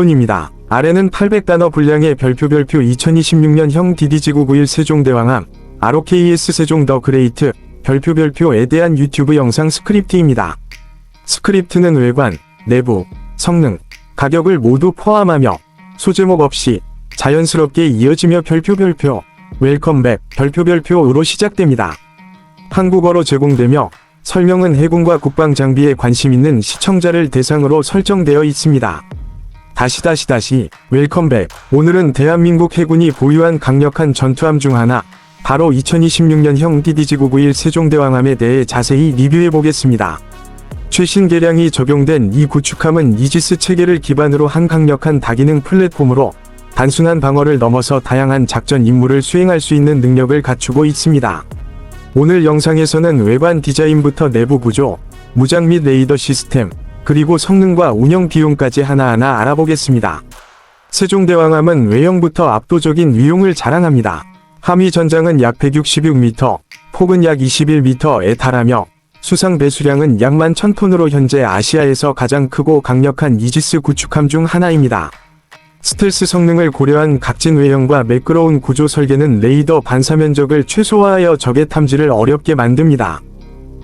본론입니다. 아래는 800단어 분량의 별표 별표 2026년형 DDG991 세종대왕암 ROKS 세종 더 그레이트 별표 별표에 대한 유튜브 영상 스크립트입니다. 스크립트는 외관, 내부, 성능, 가격을 모두 포함하며 소제목 없이 자연스럽게 이어지며 별표 별표 웰컴백 별표 별표로 시작됩니다. 한국어로 제공되며 설명은 해군과 국방 장비에 관심 있는 시청자를 대상으로 설정되어 있습니다. 다시 다시 다시 웰컴백 오늘은 대한민국 해군이 보유한 강력한 전투함 중 하나 바로 2026년형 DDG991 세종대왕함에 대해 자세히 리뷰해 보겠습니다. 최신 개량이 적용된 이 구축함은 이지스 체계를 기반으로 한 강력한 다기능 플랫폼으로 단순한 방어를 넘어서 다양한 작전 임무를 수행할 수 있는 능력을 갖추고 있습니다. 오늘 영상에서는 외관 디자인부터 내부 구조, 무장 및 레이더 시스템, 그리고 성능과 운영 비용까지 하나하나 알아보겠습니다. 세종대왕함은 외형부터 압도적인 위용을 자랑합니다. 함의 전장은 약 166m, 폭은 약 21m에 달하며 수상 배수량은 약 11,000톤으로 현재 아시아에서 가장 크고 강력한 이지스 구축함 중 하나입니다. 스텔스 성능을 고려한 각진 외형과 매끄러운 구조 설계는 레이더 반사 면적을 최소화하여 적의 탐지를 어렵게 만듭니다.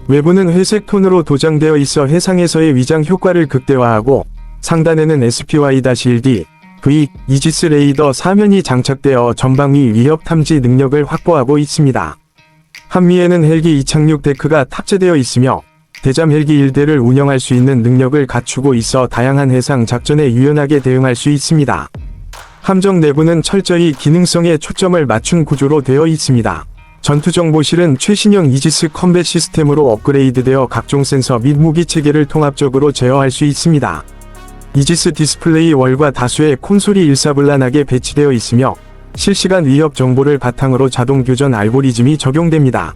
외부는 회색 톤으로 도장되어 있어 해상에서의 위장 효과를 극대화하고 상단에는 SPY-1D, V, 이지스 레이더 사면이 장착되어 전방위 위협 탐지 능력을 확보하고 있습니다. 한미에는 헬기 이착륙 데크가 탑재되어 있으며 대잠 헬기 1대를 운영할 수 있는 능력을 갖추고 있어 다양한 해상 작전에 유연하게 대응할 수 있습니다. 함정 내부는 철저히 기능성에 초점을 맞춘 구조로 되어 있습니다. 전투정보실은 최신형 이지스 컴뱃 시스템으로 업그레이드되어 각종 센서 및 무기 체계를 통합적으로 제어할 수 있습니다. 이지스 디스플레이 월과 다수의 콘솔이 일사불란하게 배치되어 있으며 실시간 위협 정보를 바탕으로 자동 교전 알고리즘이 적용됩니다.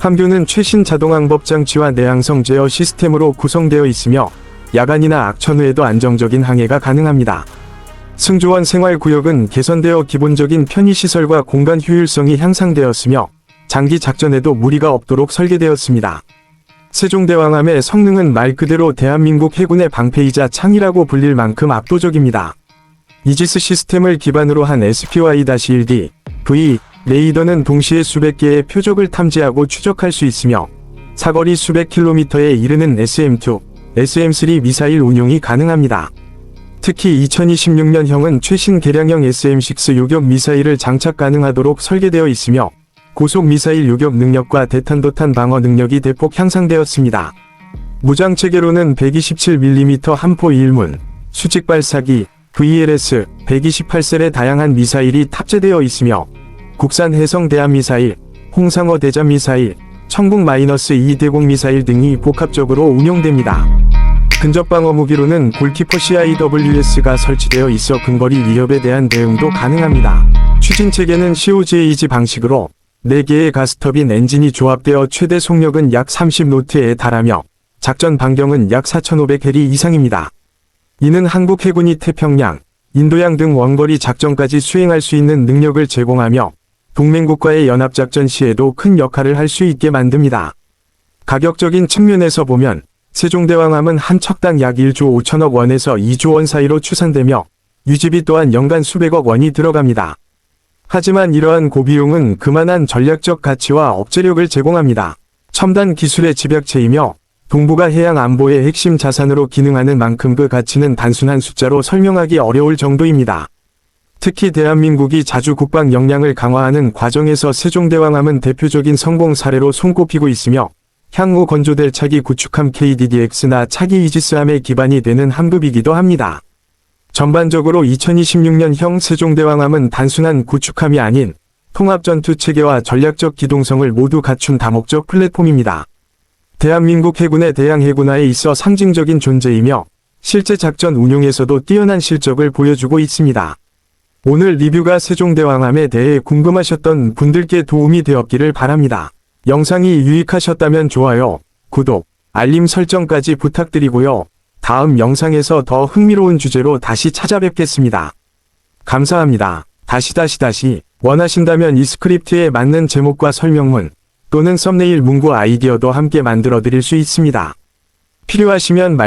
함교는 최신 자동항법 장치와 내항성 제어 시스템으로 구성되어 있으며 야간이나 악천 후에도 안정적인 항해가 가능합니다. 승조원 생활구역은 개선되어 기본적인 편의시설과 공간 효율성이 향상되었으며 장기 작전에도 무리가 없도록 설계되었습니다. 세종대왕함의 성능은 말 그대로 대한민국 해군의 방패이자 창이라고 불릴 만큼 압도적입니다. 이지스 시스템을 기반으로 한 SPY-1D, V, 레이더는 동시에 수백 개의 표적을 탐지하고 추적할 수 있으며 사거리 수백 킬로미터에 이르는 SM2, SM3 미사일 운용이 가능합니다. 특히 2026년형은 최신 개량형 SM6 요격 미사일을 장착 가능하도록 설계되어 있으며 고속 미사일 요격 능력과 대탄도탄 방어 능력이 대폭 향상되었습니다. 무장 체계로는 127mm 함포 1문, 수직 발사기, VLS 128셀의 다양한 미사일이 탑재되어 있으며 국산 해성 대함 미사일, 홍상어 대잠 미사일, 천국 마이너스 2 대공 미사일 등이 복합적으로 운용됩니다. 근접 방어 무기로는 골키퍼 CIWS가 설치되어 있어 근거리 위협에 대한 대응도 가능합니다. 추진 체계는 COGAG 방식으로 4개의 가스터빈 엔진이 조합되어 최대 속력은 약 30노트에 달하며 작전 반경은 약 4,500해리 이상입니다. 이는 한국 해군이 태평양, 인도양 등 원거리 작전까지 수행할 수 있는 능력을 제공하며 동맹국과의 연합작전 시에도 큰 역할을 할 수 있게 만듭니다. 가격적인 측면에서 보면 세종대왕함은 한 척당 약 1조 5천억 원에서 2조 원 사이로 추산되며 유지비 또한 연간 수백억 원이 들어갑니다. 하지만 이러한 고비용은 그만한 전략적 가치와 억제력을 제공합니다. 첨단 기술의 집약체이며 동북아 해양 안보의 핵심 자산으로 기능하는 만큼 그 가치는 단순한 숫자로 설명하기 어려울 정도입니다. 특히 대한민국이 자주 국방 역량을 강화하는 과정에서 세종대왕함은 대표적인 성공 사례로 손꼽히고 있으며 향후 건조될 차기 구축함 KDDX나 차기 이지스함의 기반이 되는 함급이기도 합니다. 전반적으로 2026년형 세종대왕함은 단순한 구축함이 아닌 통합전투 체계와 전략적 기동성을 모두 갖춘 다목적 플랫폼입니다. 대한민국 해군의 대양 해군화에 있어 상징적인 존재이며 실제 작전 운용에서도 뛰어난 실적을 보여주고 있습니다. 오늘 리뷰가 세종대왕함에 대해 궁금하셨던 분들께 도움이 되었기를 바랍니다. 영상이 유익하셨다면 좋아요, 구독, 알림 설정까지 부탁드리고요. 다음 영상에서 더 흥미로운 주제로 다시 찾아뵙겠습니다. 감사합니다. 다시 다시 다시 원하신다면 이 스크립트에 맞는 제목과 설명문 또는 썸네일 문구 아이디어도 함께 만들어 드릴 수 있습니다. 필요하시면 말